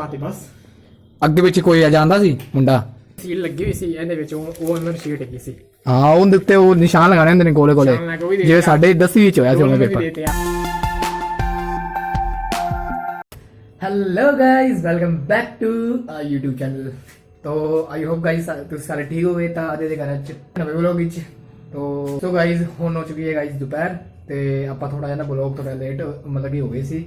ਲਾਤੀ ਬਸ। ਅੱਗੇ ਵਿੱਚ ਕੋਈ ਆ ਜਾਂਦਾ ਸੀ ਮੁੰਡਾ? ਸੀਲ ਲੱਗੀ ਹੋਈ ਸੀ ਇਹਦੇ ਵਿੱਚ ਉਹ ਉਹ ਅੰਦਰ ਸ਼ੀਟ ਹੈਗੀ ਸੀ। ਹਾਂ ਉਹਦੇ ਉੱਤੇ ਉਹ ਨਿਸ਼ਾਨ ਲਗਾਣੇ ਹੁੰਦੇ ਨੇ ਕੋਲੇ ਕੋਲੇ ਨਿਸ਼ਾਨ ਲਗਾ, ਉਹ ਵੀ ਦੇ ਜਿਵੇਂ ਦਿੱਤਾ। ਸਾਡੇ 10ਵੀਂ ਵਿੱਚ ਹੋਇਆ ਸੀ ਉਹਨਾਂ paper. Guys welcome back to our YouTube channel ਤੋ ਆਈ ਹੋਪ ਗਾਇਸ ਤੁਸੀਂ ਸਾਰੇ ਠੀਕ ਹੋਵੇ ਤਾਂ ਅੱਜ ਦੇ ਘਰ ਚ ਨਵੇਂ ਵਲੌਗ ਵਿੱਚ। ਤੋ ਸੋ ਗਾਇਸ ਹੁਣ ਹੋ ਚੁੱਕੀ ਹੈ ਗਾਇਸ ਦੁਪਹਿਰ ਤੇ ਆਪਾਂ ਥੋੜਾ ਜਿਹਾ ਨਾ ਵਲੌਗ ਥੋੜਾ ਲੇਟ ਮਤਲਬ ਕਿ ਹੋ ਗਏ ਸੀ।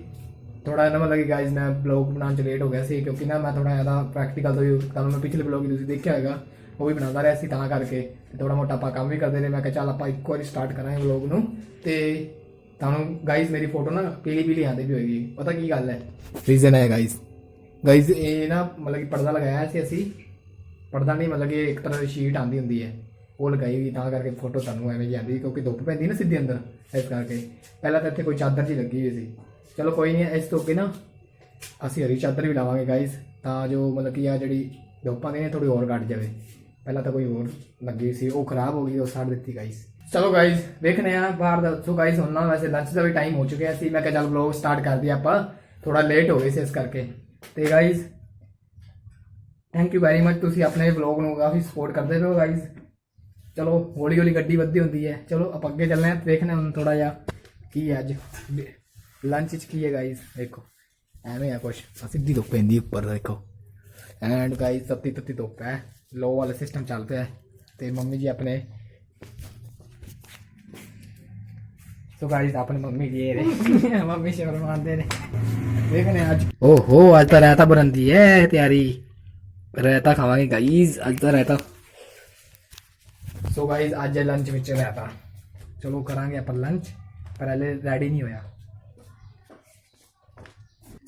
ਥੋੜਾ ਜਿਹਾ ਨਾ ਮਤਲਬ ਕਿ ਗਾਇਸ ਮੈਂ ਵਲੌਗ ਬਣਾਉਣ ਚ ਲੇਟ ਹੋ ਗਿਆ ਸੀ ਕਿਉਂਕਿ ਨਾ ਮੈਂ ਥੋੜਾ ਜ਼ਿਆਦਾ ਪ੍ਰੈਕਟੀਕਲ ਤੋਂ ਤੁਹਾਨੂੰ ਮੈਂ ਪਿਛਲੇ ਵਲੌਗ ਤੁਸੀਂ ਦੇਖਿਆ ਹੋਵੇਗਾ ਉਹ ਵੀ ਬਣਾਉਂਦਾ ਰਿਹਾ ਸੀ ਤਾਂ ਕਰਕੇ। ਤੇ ਥੋੜਾ ਮੋਟਾ ਆਪਾਂ ਕੰਮ ਵੀ ਕਰਦੇ ਰਹੇ। ਮੈਂ ਕਿਹਾ ਚੱਲ ਆਪਾਂ ਇੱਕ ਵਾਰੀ ਸਟਾਰਟ ਕਰਾਂਗੇ ਵਲੌਗ ਨੂੰ। ਤੇ ਤੁਹਾਨੂੰ ਗਾਇਸ ਮੇਰੀ ਫੋਟੋ ਨਾ ਪੀਲੀ ਪੀਲੀ ਆਂਦੀ ਵੀ ਹੋਏਗੀ। ਪਤਾ ਕੀ ਗੱਲ ਹੈ? ਰੀਜ਼ਨ ਹੈ ਗਾਇਸ ਗਾਇਸ ਇਹ ਨਾ ਮਤਲਬ ਕਿ ਪਰਦਾ ਲਗਾਇਆ ਸੀ ਅਸੀਂ। ਪਰਦਾ ਨਹੀਂ, ਮਤਲਬ ਕਿ ਇੱਕ ਤਰ੍ਹਾਂ ਦੀ ਸ਼ੀਟ ਆਂਦੀ ਹੁੰਦੀ ਹੈ। ਉਹ ਲਗਾਈ ਹੋਈ, ਤਾਂ ਕਰਕੇ ਫੋਟੋ ਤੁਹਾਨੂੰ ਐਵੇਂ ਜਿਹੀ ਆਂਦੀ ਕਿਉਂਕਿ ਧੁੱਪ ਪੈਂਦੀ ਨਾ ਸਿੱਧੀ ਅੰਦਰ। ਇਸ ਕਰਕੇ। ਪਹਿਲਾਂ ਤਾਂ ਇੱਥੇ ਕੋਈ ਚਾਦਰ ਜੀ ਲੱਗੀ ਹੋਈ ਸੀ। ਚਲੋ ਕੋਈ ਨਹੀਂ ਇਸ ਤੋਂ ਅੱਗੇ ਨਾ ਅਸੀਂ ਹਰੀ ਚਾਦਰ ਵੀ ਲਾਵਾਂਗੇ ਗਾਇਸ ਤਾਂ ਜੋ ਮਤਲਬ ਕਿ ਆ ਜਿਹੜੀ ਧੁੱਪ ਆਂਦੀ ਨੇ ਥੋੜੀ ਹੋਰ ਘਟ ਜਾਵੇ ਪਹਿਲਾਂ ਤਾਂ ਕੋਈ ਹੋਰ ਲੱਗੀ ਹੋਈ ਸੀ ਉਹ ਖਰਾਬ ਹੋ ਗਈ ਉਹ ਸਾੜ ਦਿੱਤੀ ਗਾਇਸ ਚਲੋ ਗਾਇਸ ਵੇਖਨੇ ਆ ਬਾਹਰ ਦਾ ਸੋ ਗਾਇਸ ਹੁਣ ਨਾ ਵੈਸੇ ਲੰਚ ਦਾ ਵੀ ਟਾਈਮ ਹੋ ਚੁੱਕਿਆ ਸੀ ਮੈਂ ਕਿਹਾ ਚੱਲ ਵਲੌਗ ਸਟਾਰਟ ਕਰ ਦਈਏ ਆਪਾਂ। ਥੋੜਾ ਲੇਟ ਹੋ ਗਏ ਸੀ ਇਸ ਕਰਕੇ ਤੇ guys thank you very much ਤੁਸੀਂ ਆਪਣੇ ਵਲੌਗ ਨੂੰ ਕਾਫੀ ਸਪੋਰਟ ਕਰਦੇ ਪਏ ਹੋ ਗਾਇਸ ਚਲੋ ਹੌਲੀ ਹੌਲੀ ਗੱਡੀ ਵੱਧਦੀ ਹੁੰਦੀ ਹੈ। ਚਲੋ, ਆਪਾਂ ਅੱਗੇ ਚੱਲਦੇ ਹਾਂ ਦੇਖਦੇ ਹਾਂ ਹੁਣ ਥੋੜਾ ਜਿਹਾ ਕੀ ਹੈ ਅੱਜ। ਲੰਚ ਚ ਕੀ ਹੈ ਗਾਇਸ ਦੇਖੋ ਐਵੇਂ ਆ ਕੁਛ ਆਹ ਸਿੱਧੀ ਧੁੱਪ ਪੈਂਦੀ ਉੱਪਰ ਦੇਖੋ ਐਂਡ ਗਾਇਸ ਤੱਤੀ ਤੱਤੀ ਧੁੱਪ ਹੈ ਲੋ ਵਾਲਾ ਸਿਸਟਮ ਚੱਲ ਪਿਆ ਹੈ ਤੇ ਮੰਮੀ ਜੀ ਆਪਣੇ ਸੋ ਗਾਇਸ ਆਪਣੇ ਮੰਮੀ ਜੀ ਇਹ ਨੇ ਮੰਮੀ ਸ਼ਰਮਾਉਂਦੇ ਨੇ ਦੇਖਨੇ ਹਾਂ ਅੱਜ ਓਹੋ ਅੱਜ ਤਾਂ ਰਾਇਤਾ ਬਣਦੀ ਹੈ ਤਿਆਰੀ ਰਾਇਤਾ ਖਾਵਾਂਗੇ ਗਾਇਸ ਅੱਜ ਤਾਂ ਰਾਇਤਾ ਸੋ ਗਾਇਸ ਅੱਜ ਲੰਚ ਵਿੱਚ ਰਾਇਤਾ ਚਲੋ ਕਰਾਂਗੇ ਆਪਾਂ ਲੰਚ ਪਰ ਹਲੇ ਰੈਡੀ ਨਹੀਂ ਹੋਇਆ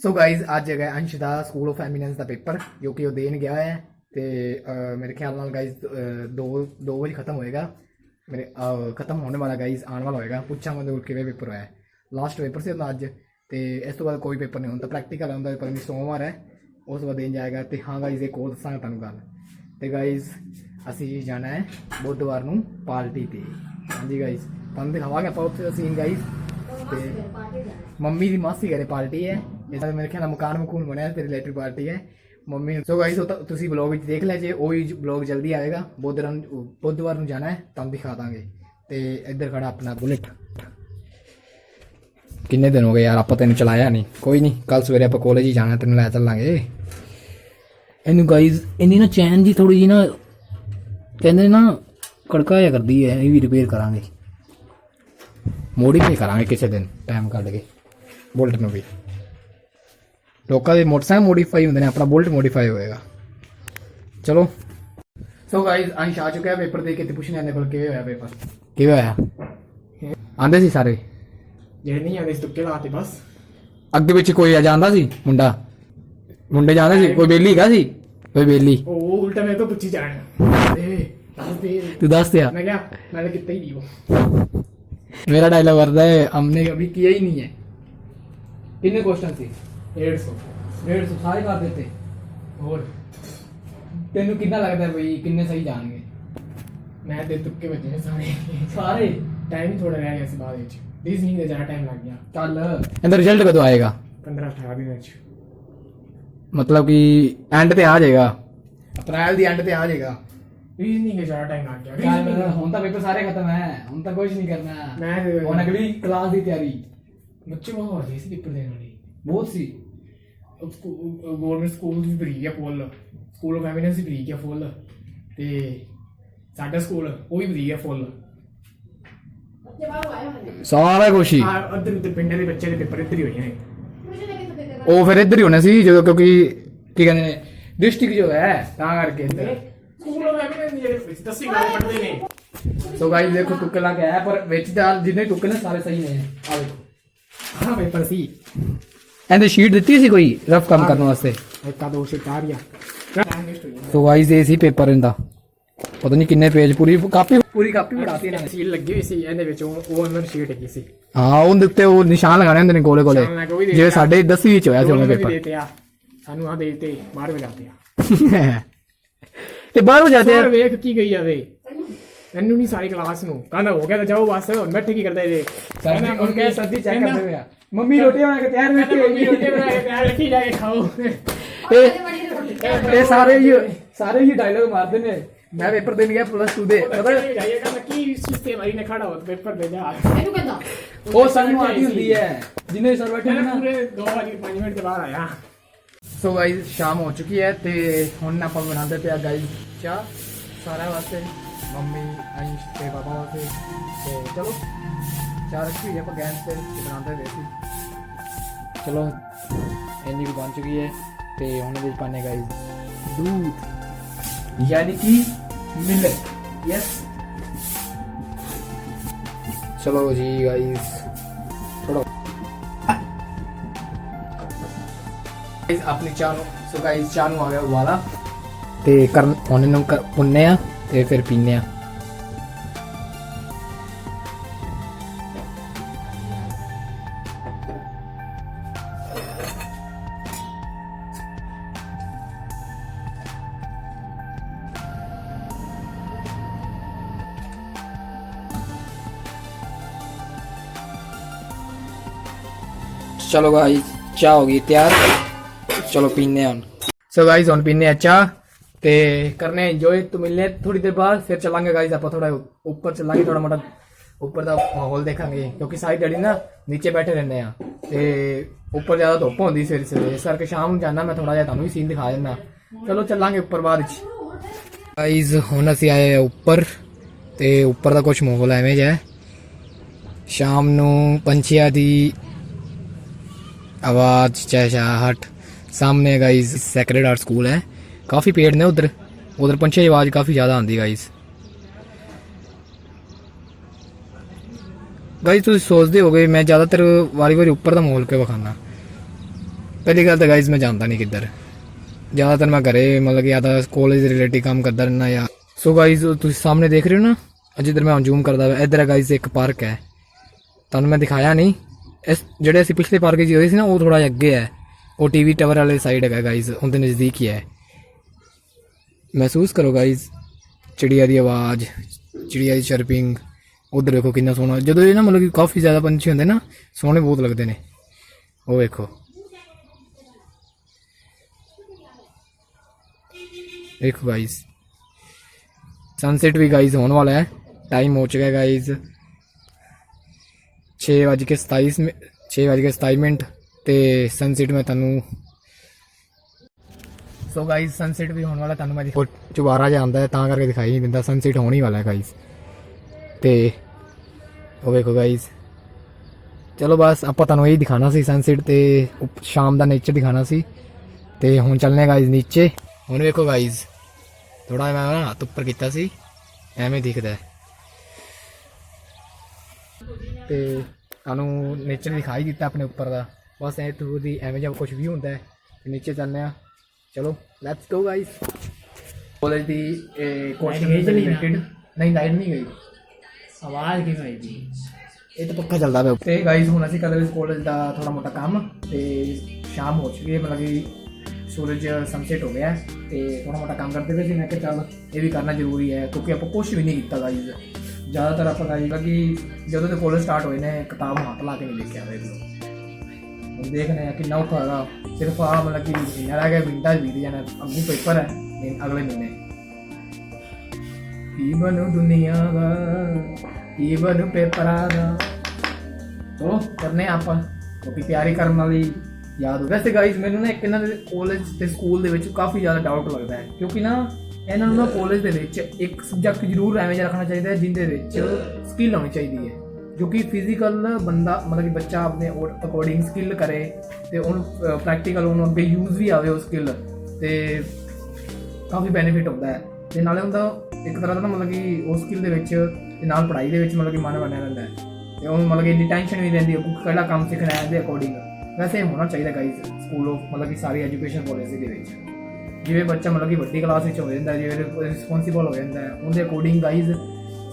ਸੋ ਗਾਇਸ ਅੱਜ ਹੈਗਾ ਅੰਸ਼ ਦਾ ਸਕੂਲ ਆਫ ਐਮੀਨੈਂਸ ਦਾ ਪੇਪਰ ਜੋ ਕਿ ਉਹ ਦੇਣ ਗਿਆ ਹੈ ਤੇ ਮੇਰੇ ਖਿਆਲ ਨਾਲ ਗਾਇਸ 2 2 ਵਜੇ ਖਤਮ ਹੋਏਗਾ। ਮੇਰੇ ਖਤਮ ਹੋਣ ਵਾਲਾ ਗਾਇਸ ਆਉਣ ਵਾਲਾ ਹੋਏਗਾ। ਪੁੱਛਾਂਗਾ ਕੋਲ ਕਿਵੇਂ ਪੇਪਰ ਹੋਇਆ ਲਾਸਟ ਪੇਪਰ ਸੀ ਉਹਦਾ ਅੱਜ। ਤੇ ਇਸ ਤੋਂ ਬਾਅਦ ਕੋਈ ਪੇਪਰ ਨਹੀਂ ਹੁੰਦਾ ਪ੍ਰੈਕਟੀਕਲ ਹੁੰਦਾ ਪਰ ਨਹੀਂ ਸੋਮਵਾਰ ਹੈ। ਉਸ ਤੋਂ ਬਾਅਦ ਦੇਣ ਜਾਏਗਾ ਤੇ ਹਾਂ ਗਾਇਸ ਇੱਕ ਹੋਰ ਦੱਸਾਂਗਾ ਤੁਹਾਨੂੰ ਗੱਲ। ਤੇ ਗਾਇਸ ਅਸੀਂ ਜਾਣਾ ਹੈ ਬੁੱਧਵਾਰ ਨੂੰ ਪਾਰਟੀ ਤੇ। ਹਾਂਜੀ ਗਾਇਸ ਤੁਹਾਨੂੰ ਦਿਖਾਵਾਂਗੇ ਆਪਾਂ ਉੱਥੇ ਦਾ ਸੀਨ ਗਾਇਸ ਤੇ ਮੰਮੀ ਦੀ ਮਾਸੀ ਘਰੇ ਪਾਰਟੀ ਹੈ। ਜਿੱਦਾਂ ਮੇਰੇ ਖਿਆਲ ਨਾਲ ਮਕਾਨ ਮਕੂਨ ਬਣਿਆ ਤੇ ਰਿਲੇਟਡ ਪਾਰਟੀ ਹੈ। ਮੰਮੀ ਸੋ ਗਾਇਸ ਉਹ ਤੁਸੀਂ ਵਲੌਗ ਵਿੱਚ ਦੇਖ ਲਿਆ, ਜੇ ਉਹ ਹੀ ਵਲੌਗ ਜਲਦੀ ਆਏਗਾ, ਬੁੱਧਵਾਰ ਨੂੰ ਬੁੱਧਵਾਰ ਨੂੰ ਜਾਣਾ ਹੈ ਤੁਹਾਨੂੰ ਦਿਖਾ ਦਾਂਗੇ। ਤੇ ਇੱਧਰ ਖੜਾ ਆਪਣਾ ਬੁਲਟ ਕਿੰਨੇ ਦਿਨ ਹੋ ਗਏ ਯਾਰ, ਆਪਾਂ ਤੈਨੂੰ ਚਲਾਇਆ ਨਹੀਂ। ਕੋਈ ਨਹੀਂ ਕੱਲ ਸਵੇਰੇ ਆਪਾਂ ਕਾਲਜ ਹੀ ਜਾਣਾ, ਤੈਨੂੰ ਲੈ ਚੱਲਾਂਗੇ। ਇਹਨੂੰ ਗਾਇਸ ਇਹਦੀ ਨਾ ਚੈਨ ਜੀ ਥੋੜੀ ਜੀ ਨਾ ਕਹਿੰਦੇ ਨਾ ਕੜਕਾ ਜਿਹਾ ਕਰਦੀ ਹੈ, ਇਹ ਵੀ ਰਿਪੇਅਰ ਕਰਾਂਗੇ। ਮੋਡੀਫਾਈ ਕਰਾਂਗੇ ਕਿਸੇ ਦਿਨ ਟਾਈਮ ਕੱਢ ਕੇ। ਬੁਲਟ ਨੂੰ ਵੀ। ਲੋਕਾਂ ਦੇ ਮੋਟਰਸਾਈਕਲ ਮੋਡੀਫਾਈ ਹੁੰਦੇ ਨੇ ਆਪਣਾ ਬੁਲਟ ਮੋਡੀਫਾਈ ਹੋਏਗਾ। ਚਲੋ। ਸੋ ਗਾਇਜ਼ ਅੰਸ਼ ਆ ਚੁੱਕਿਆ ਪੇਪਰ ਦੇ ਕੇ ਤੇ ਪੁੱਛਣ ਆਨੇ ਕੋਲ ਕਿਵੇਂ ਹੋਇਆ ਪੇਪਰ ਕਿਵੇਂ ਹੋਇਆ? ਆਂਦੇ ਸੀ ਸਾਰੇ? ਜਿਹੜੇ ਨਹੀਂ ਆਉਂਦੇ ਸੀ ਤੁੱਕੇ ਲਾਤੇ ਬਸ। ਅੱਗੇ ਵਿੱਚ ਕੋਈ ਆ ਜਾਂਦਾ ਸੀ ਮੁੰਡਾ? ਮੁੰਡੇ ਜਾਂਦਾ ਸੀ? ਕੋਈ ਬੇਲੀ ਹੈਗਾ ਸੀ? ਕੋਈ ਬੇਲੀ? ਉਹ ਉਲਟਾ ਮੇਰੇ ਤੋਂ ਪੁੱਛੀ ਜਾਣਾ। ਏ ਦੱਸ ਦੇ। ਤੂੰ ਦੱਸ ਦਿਆ ਮੈਂ ਕਿਹਾ ਮੈਂ ਕਿਤੇ ਹੀ ਦੀਵੋ ਮੇਰਾ ਡਾਇਲੌਗ ਵਰਦਾ ਹੈ ਹਮਨੇ ਕਭੀ ਕੀਆ ਹੀ ਨਹੀਂ ਹੈ। ਕਿੰਨੇ ਕੁਐਸਚਨ ਸੀ? 150 150 ਸਾਰੇ ਕਰ ਦਿੱਤੇ। ਹੋਰ? ਤੈਨੂੰ ਕਿੰਨਾ ਲੱਗਦਾ ਬਈ ਕਿੰਨੇ ਸਹੀ ਜਾਣਗੇ? ਮੈਂ ਤੇ ਤੁੱਕੇ ਬੱਜੇ ਨੇ ਸਾਰੇ। ਸਾਰੇ? ਟਾਈਮ ਹੀ ਥੋੜਾ ਰਹਿ ਗਿਆ ਸੀ ਬਾਅਦ ਵਿੱਚ। ਰੀਜ਼ਨਿੰਗ ਦੇ ਜ਼ਿਆਦਾ ਟਾਈਮ ਲੱਗ ਗਿਆ। ਚੱਲ। ਇਹਦਾ ਰਿਜ਼ਲਟ ਕਦੋਂ ਆਏਗਾ? 15 18 ਦਿਨਾਂ ਵਿੱਚ ਮਤਲਬ ਕਿ ਐਂਡ ਤੇ ਆ ਜਾਏਗਾ? ਅਪ੍ਰੈਲ ਦੀ ਐਂਡ ਤੇ ਆ ਜਾਏਗਾ। ਰੀਜ਼ਨਿੰਗ ਦੇ ਜ਼ਿਆਦਾ ਟਾਈਮ ਲੱਗ ਗਿਆ। ਚੱਲ ਹੁਣ ਤਾਂ ਪੇਪਰ ਸਾਰੇ ਖਤਮ ਹੈ। ਹੁਣ ਤਾਂ ਕੁਝ ਨਹੀਂ ਕਰਨਾ। ਮੈਂ ਹੁਣ ਅਗਲੀ ਕਲਾਸ ਦੀ ਤਿਆਰੀ। ਬੱਚੇ ਬਹੁਤ ਹੋ ਸੀ ਪੇਪਰ ਦੇਣ ਵਾਲੀ। ਬਹੁਤ ਸੀ। ਗਵਰਨਮੈਂਟ ਸਕੂਲ ਵੀ ਬਰੀਕ ਹੈ ਫੁੱਲ ਸਕੂਲ ਆਫ ਐਮੀਨੈਂਸ ਵੀ ਬਰੀਕ ਹੈ ਫੁੱਲ ਤੇ ਸਾਡਾ ਸਕੂਲ ਉਹ ਵੀ ਬਰੀਕ ਹੈ ਫੁੱਲ ਸਾਰਾ ਕੁਝ ਹੀ। ਆ ਅੱਧਰ ਉੱਧਰ ਪਿੰਡਾਂ ਦੇ ਬੱਚੇ ਦੇ ਪੇਪਰ ਇੱਧਰ ਹੀ ਹੋਏ ਨੇ ਉਹ ਫਿਰ ਇੱਧਰ ਹੀ ਹੋਣਾ ਸੀ ਜਦੋਂ ਕਿਉਂਕਿ ਕੀ ਕਹਿੰਦੇ ਨੇ ਡਿਸਟ੍ਰਿਕਟ ਜੋ ਹੈ ਤਾਂ ਕਰਕੇ ਇੱਧਰ। ਸਕੂਲ ਆਫ ਐਮੀਨੈਂਸ ਜਿਹੜੇ ਵਿੱਚ ਦਸਵੀਂ ਕਲਾਸ ਪੜ੍ਹਦੇ ਨੇ। ਸੋ ਗਾਇਸ ਦੇਖੋ ਟੁੱਕੇ ਲਾ ਕੇ ਆਇਆ ਪਰ ਵਿੱਚ ਦਾ ਜਿੰਨੇ ਟੁੱਕੇ ਨੇ ਸਾਰੇ ਸਹੀ ਨੇ। ਆ ਦੇਖੋ ਹਾਂ ਪੇਪਰ ਸੀ। ਇਹਦੇ ਸ਼ੀਟ ਦਿੱਤੀ ਸੀ ਕੋਈ ਰਫ ਕੰਮ ਕਰਨ ਵਾਸਤੇ? ਇੱਕ ਦੋ ਸੇ ਚਾਰ ਜਾਂ ਟਾਈਮ ਵੇਸਟ ਹੋਈ ਸੋ ਗਾਇਸ ਇਹ ਸੀ ਪੇਪਰ ਇਹਦਾ ਪਤਾ ਨਹੀਂ ਕਿੰਨੇ ਪੇਜ ਪੂਰੀ ਕਾਪੀ ਪੂਰੀ ਕਾਪੀ ਪੜਾਤੀ ਇਹਨਾਂ ਨੇ। ਸੀਲ ਲੱਗੀ ਹੋਈ ਸੀ ਇਹਦੇ ਵਿੱਚ ਉਹ ਉਹ ਅੰਦਰ ਸ਼ੀਟ ਹੈਗੀ ਸੀ। ਹਾਂ ਉਹਦੇ ਉੱਤੇ ਉਹ ਨਿਸ਼ਾਨ ਲਗਾਣੇ ਹੁੰਦੇ ਨੇ ਵੀ ਦੇ ਜਿਵੇਂ। ਸਾਡੇ 10ਵੀਂ ਵਿੱਚ ਹੋਇਆ ਸੀ ਉਹਨਾਂ ਪੇਪਰ। ਆ। ਸਾਨੂੰ ਆ ਦੇਤੇ ਬਾਹਰ ਵਜਾਤੇ ਆ। ਤੇ ਬਾਹਰ ਹੋ ਜਾਂਦੇ ਸਰ ਵੇਖ ਕੀ ਗਈ ਜਾਵੇ ਮੈਨੂੰ ਨਹੀਂ ਸਾਰੀ ਕਲਾਸ ਨੂੰ। ਕਹਿੰਦਾ ਹੋ ਗਿਆ ਤਾਂ ਜਾਓ ਬਸ ਹੁਣ ਬੈਠੇ ਕੀ ਕਰਦੇ ਜੇ ਕਹਿੰਦਾ ਹੁਣ ਕਹੇ ਸਰਦੀ ਚੈੱਕ ਕਹਿੰਦਾ- ਕਰਦੇ ਹੋਇਆ ਮੰਮੀ ਰੋਟੀ ਬਣਾ ਕੇ ਤਿਆਰ ਕਹਿੰਦਾ ਬੈਠੀ ਮੰਮੀ ਰੋਟੀ ਬਣਾ ਕੇ ਤਿਆਰ ਰੱਖੀ ਜਾ ਕੇ ਖਾਓ। ਇਹ ਸਾਰੇ ਹੀ ਸਾਰੇ ਹੀ ਡਾਇਲੋਗ ਮਾਰਦੇ ਨੇ। ਮੈਂ ਪੇਪਰ ਦੇਣ ਗਿਆ ਪਲੱਸ 2 ਦੇ। ਪਤਾ ਜਾਈਏਗਾ ਕੀ ਸੁਸਤੇ ਮਾਰੀ ਨੇ ਖੜਾ ਹੋ ਪੇਪਰ ਦੇ ਜਾ। ਇਹਨੂੰ ਕਹਿੰਦਾ। ਉਹ ਸਾਨੂੰ ਆਦੀ ਹੁੰਦੀ ਹੈ। ਜਿੰਨੇ ਸਰ ਬੈਠੇ ਨੇ। ਪੂਰੇ 2 ਵਜੇ 5 ਮਿੰਟ ਦੇ ਬਾਅਦ ਆਇਆ। ਸੋ ਗਾਇਸ ਸ਼ਾਮ ਹੋ ਚੁੱਕੀ ਹੈ ਤੇ ਹੁਣ ਆਪਾਂ ਬਣਾਉਂਦੇ ਪਿਆ ਗਾਇਸ ਚਾਹ। ਸਾਰਿਆਂ ਵਾਸਤੇ। ਮੰਮੀ ਅੰਸ਼ ਤੇ ਪਾਪਾ ਵਾਸਤੇ ਤੇ ਚਲੋ ਚਾਹ ਰੱਖੀ ਹੋਈ ਹੈ ਆਪਾਂ ਗੈਸ ਤੇ ਤੇ ਬਣਾਉਂਦੇ ਪਏ ਸੀ ਚਲੋ ਇੰਨੀ ਵੀ ਬਣ ਚੁੱਕੀ ਹੈ ਤੇ ਹੁਣ ਵਿੱਚ ਪਾਣੇ ਗਾਇਸ दूध यानी कि मिल्क यस चलो जी गाइस थोड़ा गाइस ਆਪਣੀ ਚਾਹ ਨੂੰ ਸੋ ਗਾਇਸ ਚਾਹ ਨੂੰ ਆ ਗਿਆ ਉਬਾਲਾ ਤੇ ਕਰਨ ਉਹਨੇ ਨੂੰ ਕਰ- ਪੁੰਨੇ ਆ ਤੇ ਫਿਰ ਪੀਨੇ ਆ। ਚਲੋ ਗਾਇਸ ਚਾਹ ਹੋ ਗਈ ਤਿਆਰ। ਚਲੋ ਪੀਨੇ ਆ ਸੋ ਗਾਇਸ ਹੁਣ ਪੀਨੇ ਚਾਹ। ਤੇ ਕਰਨੇ ਇੰਜੋਏ ਤੋਂ ਮਿਲਨੇ ਥੋੜੀ ਦੇਰ ਬਾਅਦ, ਫਿਰ ਚੱਲਾਂਗੇ ਗਾਇਸ ਆਪਾਂ ਥੋੜਾ ਉੱਪਰ ਚੱਲਾਂਗੇ ਥੋੜਾ ਮੋਟਾ। ਉੱਪਰ ਦਾ ਮਾਹੌਲ ਦੇਖਾਂਗੇ, ਕਿਉਂਕਿ ਸਾਈਡ ਡੜੀ ਨਾ ਨੀਚੇ ਬੈਠੇ ਰਹਿੰਦੇ ਆ। ਤੇ ਉੱਪਰ ਜ਼ਿਆਦਾ ਧੁੱਪ ਹੁੰਦੀ ਸਵੇਰੇ ਸਵੇਰੇ। ਇਸ ਕਰਕੇ ਸ਼ਾਮ ਨੂੰ ਜਾਂਦਾ ਮੈਂ ਥੋੜਾ ਜਿਹਾ, ਤੁਹਾਨੂੰ ਵੀ ਸੀਨ ਦਿਖਾ ਦਿੰਦਾ। ਚਲੋ ਚੱਲਾਂਗੇ ਉੱਪਰ ਬਾਅਦ ਵਿੱਚ। ਗਾਇਸ ਹੁਣ ਅਸੀਂ ਆਏ ਆ ਉੱਪਰ, ਤੇ ਉੱਪਰ ਦਾ ਕੁਝ ਮਾਹੌਲ ਐਵੇਂ ਜਿਹਾ ਸ਼ਾਮ ਨੂੰ ਪੰਛੀਆਂ ਦੀ ਆਵਾਜ਼, ਚਹਿਚਹਾਟ। ਸਾਹਮਣੇ ਗਾਇਸ ਸੈਕਰਡ ਆਰਟ ਸਕੂਲ ਹੈ। काफ़ी पेड़ ने उधर उधर पंछी की आवाज़ काफ़ी ज़्यादा आती गाइस गाइस ਤੁਸੀਂ ਸੋਚਦੇ ਹੋਗੇ ਮੈਂ ਜ਼ਿਆਦਾਤਰ ਵਾਰੀ ਵਾਰੀ ਉੱਪਰ ਦਾ ਮਾਹੌਲ ਕਿਉਂ ਵਿਖਾਣਾ ਪਹਿਲੀ ਗੱਲ ਤਾਂ ਗਾਇਸ ਮੈਂ ਜਾਂਦਾ ਨਹੀਂ ਕਿੱਧਰ ਜ਼ਿਆਦਾਤਰ ਮੈਂ ਘਰੇ ਮਤਲਬ ਕਿ ਜਾਂ ਤਾਂ ਕਾਲਜ ਦੇ ਰਿਲੇਟਿਵ ਕੰਮ ਕਰਦਾ ਰਹਿਣਾ ਜਾਂ ਸੋ ਗਾਇਸ ਤੁਸੀਂ ਸਾਹਮਣੇ ਦੇਖ ਰਹੇ ਹੋ ਨਾ ਅੱਜ ਇਧਰ ਮੈਂ ਜ਼ੂਮ ਕਰਦਾ ਵਾ ਇਧਰ ਗਾਇਸ ਇੱਕ ਪਾਰਕ ਹੈ ਤੁਹਾਨੂੰ ਮੈਂ ਦਿਖਾਇਆ ਨਹੀਂ ਇਸ ਜਿਹੜੇ ਅਸੀਂ ਪਿਛਲੇ ਪਾਰਕ 'ਚ ਗਏ ਸੀ ਨਾ ਉਹ ਥੋੜਾ ਜਿਹਾ ਅੱਗੇ ਹੈ ਉਹ ਟੀਵੀ ਟਾਵਰ ਵਾਲੇ ਸਾਈਡ ਹੈਗਾ ਗਾਇਸ ਉਹਦੇ ਨਜ਼ਦੀਕ ਹੀ ਹੈ ਮਹਿਸੂਸ ਕਰੋ ਗਾਇਸ ਚਿੜੀਆ ਦੀ ਆਵਾਜ਼, ਚਿੜੀਆ ਦੀ ਚਰਪਿੰਗ ਉਧਰ ਦੇਖੋ ਕਿੰਨਾ ਸੋਹਣਾ, ਜਦੋਂ ਇਹ ਨਾ ਮਤਲਬ ਕਿ ਕਾਫੀ ਜ਼ਿਆਦਾ ਪੰਛੀ ਹੁੰਦੇ ਨਾ, ਸੋਹਣੇ ਬਹੁਤ ਲੱਗਦੇ ਨੇ। ਉਹ ਵੇਖੋ। ਦੇਖੋ ਗਾਇਸ ਸਨਸੈਟ ਵੀ ਗਾਇਸ ਹੋਣ ਵਾਲਾ ਹੈ ਟਾਈਮ ਹੋ ਚੁੱਕਾ ਹੈ ਗਾਇਸ 6:27 6:27 ਮਿੰਟ ਤੇ ਸਨਸੈਟ ਮੈਂ ਤੁਹਾਨੂੰ ਸੋ ਗਾਇਸ ਸਨਸੈਟ ਵੀ ਹੋਣ ਵਾਲਾ ਤੁਹਾਨੂੰ ਮੈਂ ਦਿਖਾ- ਚੁਬਾਰਾ ਜਿਹਾ ਹੈ, ਤਾਂ ਕਰਕੇ ਦਿਖਾਈ ਨਹੀਂ ਦਿੰਦਾ ਸਨਸੈਟ ਹੋਣ ਹੀ ਵਾਲਾ ਹੈ ਗਾਇਸ ਤੇ ਉਹ ਵੇਖੋ ਗਾਇਸ ਚਲੋ ਬਸ, ਆਪਾਂ ਤੁਹਾਨੂੰ ਇਹ ਦਿਖਾਣਾ ਸੀ ਸਨਸੈਟ ਤੇ ਉਪ- ਸ਼ਾਮ ਦਾ ਨੇਚਰ ਦਿਖਾਣਾ ਸੀ। ਤੇ ਹੁਣ ਚੱਲਨੇ ਆ ਗਾਇਸ ਨੀਚੇ। ਹੁਣ ਵੇਖੋ ਗਾਇਸ ਥੋੜਾ ਮੈਂ ਨਾ ਹੱਥ ਉੱਪਰ ਕੀਤਾ ਸੀ, ਐਵੇਂ ਦਿਖਦਾ ਹੈ। ਤੇ ਤੁਹਾਨੂੰ ਨੇਚਰ ਦਿਖਾਈ ਦਿੱਤਾ ਆਪਣੇ ਉੱਪਰ ਦਾ। ਬਸ ਐ ਤੂੰ ਦੀ ਐਵੇਂ ਜਿਹਾ ਕੁਝ ਵੀ ਹੁੰਦਾ ਹੈ। ਨੀਚੇ ਚੱਲਦੇ ਆ ਚਲੋ ਲੈਟਸ ਗੋ ਗਾਇਸ ਕਾਲਜ ਦੀ ਕੋਚਿੰਗ ਗਈ ਚਲੀ ਨਾ? ਰਿਲੇਟਡ ਨਹੀਂ ਲਾਈਟ ਨਹੀਂ ਗਈ। ਆਵਾਜ਼ ਕਿਵੇਂ ਆਈ ਜੀ? ਇਹ ਤਾਂ ਪੱਕਾ ਚੱਲਦਾ ਪਿਆ। ਤੇ ਗਾਇਸ ਹੁਣ ਅਸੀਂ ਕਰਦੇ ਕਾਲਜ ਦਾ ਥੋੜਾ ਮੋਟਾ ਕੰਮ ਤੇ ਸ਼ਾਮ ਹੋ ਚੁੱਕੀ ਹੈ ਮਤਲਬ ਕਿ ਸੂਰਜ ਸਨਸੈਟ ਹੋ ਗਿਆ ਤੇ ਥੋੜਾ ਮੋਟਾ ਕੰਮ ਕਰਦੇ ਪਏ ਸੀ। ਮੈਂ ਕਿਹਾ ਚੱਲ ਇਹ ਵੀ ਕਰਨਾ ਜ਼ਰੂਰੀ ਹੈ ਕਿਉਂਕਿ ਆਪਾਂ ਕੁਝ ਵੀ ਨਹੀਂ ਕੀਤਾ ਗਾਇਸ ਜ਼ਿਆਦਾਤਰ ਆਪਾਂ ਗਾਇਸ ਕਿ ਜਦੋਂ ਤੇ ਕਾਲਜ ਸਟਾਰਟ ਹੋਏ ਨੇ ਕਿਤਾਬ ਹੱਥ ਲਾ ਕੇ ਨਹੀਂ ਦੇਖਿਆ ਵੇਖ ਲਓ ਹੁਣ ਦੇਖਨੇ ਆ ਕਿੰਨਾ ਔਖਾ ਹੈਗਾ ਸਿਰਫ ਆ ਮਤਲਬ ਕਿ ਮਹੀਨਾ ਰਹਿ ਗਿਆ, ਮਿੰਟਾਂ ਬੀਤ ਜਾਣਾ, ਅੱਗੂ ਪੇਪਰ ਹੈ ਇਹ ਅਗਲੇ ਮਹੀਨੇ। ਕੀ ਬਣੂ ਦੁਨੀਆ ਦਾ, ਕੀ ਬਣੂ ਪੇਪਰਾਂ ਦਾ। ਚਲੋ, ਕਰਨੇ ਆਪਾਂ, ਕਿਉਂਕਿ ਤਿਆਰੀ ਕਰਨ ਵਾਲੀ ਯਾਦ ਹੋ ਵੈਸੇ ਗਾਈਜ਼ ਮੈਨੂੰ ਨਾ ਇੱਕ ਇਹਨਾਂ ਦੇ ਕਾਲਜ ਤੇ ਸਕੂਲ ਦੇ ਵਿੱਚ ਕਾਫੀ ਜ਼ਿਆਦਾ ਡਾਊਟ ਲੱਗਦਾ ਹੈ, ਕਿਉਂਕਿ ਨਾ ਇਹਨਾਂ ਨੂੰ ਨਾ ਕਾਲਜ ਦੇ ਵਿੱਚ ਇੱਕ ਸਬਜੈਕਟ ਜ਼ਰੂਰ ਐਵੇਂ ਜਿਹਾ ਰੱਖਣਾ ਚਾਹੀਦਾ ਹੈ ਜਿੰਦੇ ਵਿੱਚ ਸਕਿੱਲ ਹੋਣੀ ਚਾਹੀਦੀ ਹੈ। ਜੋ ਕਿ ਫਿਜ਼ੀਕਲ ਬੰਦਾ, ਮਤਲਬ ਕਿ ਬੱਚਾ ਆਪਣੇ ਅਕੋਰਡਿੰਗ ਸਕਿੱਲ ਕਰੇ ਤੇ ਉਹਨੂੰ ਪ੍ਰੈਕਟੀਕਲ ਉਹਨੂੰ ਅੱਗੇ ਯੂਜ਼ ਵੀ ਆਵੇ ਉਹ ਸਕਿੱਲ ਤੇ ਕਾਫੀ ਬੈਨੀਫਿਟ ਹੁੰਦਾ ਹੈ। ਤੇ ਨਾਲੇ ਹੁੰਦਾ ਇੱਕ ਤਰ੍ਹਾਂ ਦਾ ਨਾ ਮਤਲਬ ਕਿ ਉਸ ਸਕਿੱਲ ਦੇ ਵਿੱਚ ਤੇ ਨਾਲ ਪੜ੍ਹਾਈ ਦੇ ਵਿੱਚ ਮਤਲਬ ਕਿ ਮਨ ਬਣਿਆ ਰਹਿੰਦਾ ਹੈ। ਤੇ ਉਹਨੂੰ ਮਤਲਬ ਕਿ ਇੰਨੀ ਟੈਨਸ਼ਨ ਨਹੀਂ ਰਹਿੰਦੀ ਕਿ ਕਿਹੜਾ ਕੰਮ ਸਿੱਖਣਾ ਹੈ ਇਹਦੇ ਅਕੋਰਡਿੰਗ ਵੈਸੇ ਇਹ ਹੋਣਾ ਚਾਹੀਦਾ ਗਾਈਜ਼ ਸਕੂਲ ਆਫ ਮਤਲਬ ਕਿ ਸਾਰੀ ਐਜੂਕੇਸ਼ਨ ਪਾਲਿਸੀ ਦੇ ਵਿੱਚ। ਜਿਵੇਂ ਬੱਚਾ ਮਤਲਬ ਕਿ ਵੱਡੀ ਕਲਾਸ ਵਿੱਚ ਹੋ ਜਾਂਦਾ ਜਿਵੇਂ ਰਿਸਪੌਂਸਿਬਲ ਹੋ ਜਾਂਦਾ ਉਹਦੇ ਅਕੋਰਡਿੰਗ ਗਾਈਜ਼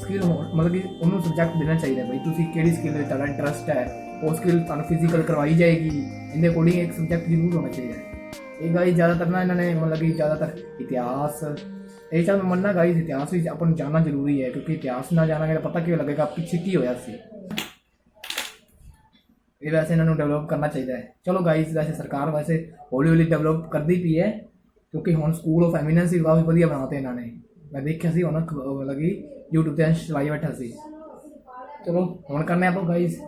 ਸਕਿੱਲ ਮਤਲਬ ਕਿ ਉਹਨੂੰ ਸਬਜੈਕਟ ਦੇਣਾ ਚਾਹੀਦਾ ਬਈ, ਤੁਸੀਂ ਕਿਹੜੀ ਸਕਿੱਲ ਵਿੱਚ ਤੁਹਾਡਾ ਇੰਟਰਸਟ ਹੈ, ਉਹ ਸਕਿੱਲ ਤੁਹਾਨੂੰ ਫਿਜ਼ੀਕਲ ਕਰਵਾਈ ਜਾਏਗੀ, ਇਹਦੇ ਅਕੋਰਡਿੰਗ ਇੱਕ ਸਬਜੈਕਟ ਜ਼ਰੂਰ ਹੋਣਾ ਚਾਹੀਦਾ ਇਹ ਗਾਈ ਜ਼ਿਆਦਾਤਰ ਨਾ ਇਹਨਾਂ ਨੇ ਮਤਲਬ ਕਿ ਜ਼ਿਆਦਾਤਰ ਇਤਿਹਾਸ, ਇਹ ਚੀਜ਼ ਮੰਨਣਾ ਗਾਈ ਇਤਿਹਾਸ ਵਿੱਚ ਆਪਾਂ ਨੂੰ ਜਾਣਨਾ ਜ਼ਰੂਰੀ ਹੈ, ਕਿਉਂਕਿ ਇਤਿਹਾਸ ਨਾ ਜਾਣਾਂਗੇ ਤਾਂ ਪਤਾ ਕਿਉਂ ਲੱਗੇਗਾ, ਪਿੱਛੇ ਕੀ ਹੋਇਆ ਸੀ। ਇਹ ਵੈਸੇ ਇਹਨਾਂ ਨੂੰ ਡਿਵੈਲਪ ਕਰਨਾ ਚਾਹੀਦਾ ਹੈ। ਚਲੋ ਗਾਈਸ ਵੈਸੇ ਸਰਕਾਰ ਵੈਸੇ ਹੌਲੀ ਹੌਲੀ ਡਿਵੈਲਪ ਕਰਦੀ ਪਈ ਹੈ, ਕਿਉਂਕਿ ਹੁਣ ਸਕੂਲ ਆਫ ਐਮੀਨੈਂਸ ਵੀ ਬਹੁਤ ਵਧੀਆ ਬਣਾਤੇ ਇਹਨਾਂ ਨੇ। ਮੈਂ ਦੇਖਿਆ ਸੀ ਉਹਨਾਂ ਖ- ਲੱਗੀ YouTube ਤੇ ਚਲਾਈ ਬੈਠਾ ਸੀ ਚਲੋ ਹੁਣ ਕਰਨੇ ਆਪਾਂ ਗਾਈਸ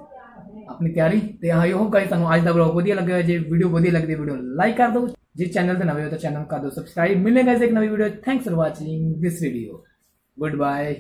ਆਪਣੀ ਤਿਆਰੀ ਤੇ ਆਈ ਹੋਪ ਗਾਈਸ ਤੁਹਾਨੂੰ ਅੱਜ ਦਾ ਵਲੌਗ ਵਧੀਆ ਲੱਗਿਆ ਹੋਵੇ। ਜੇ ਵੀਡੀਓ ਵਧੀਆ ਲੱਗਦੀ ਵੀਡੀਓ ਲਾਈਕ ਕਰ ਦਿਓ ਜੇ ਚੈਨਲ ਤੇ ਨਵੇਂ ਹੋ ਤਾਂ ਚੈਨਲ ਨੂੰ ਕਰ ਦਿਓ ਸਬਸਕ੍ਰਾਈਬ ਮਿਲੇਗਾ ਇਸ ਇੱਕ ਨਵੀਂ video thanks for watching this video good bye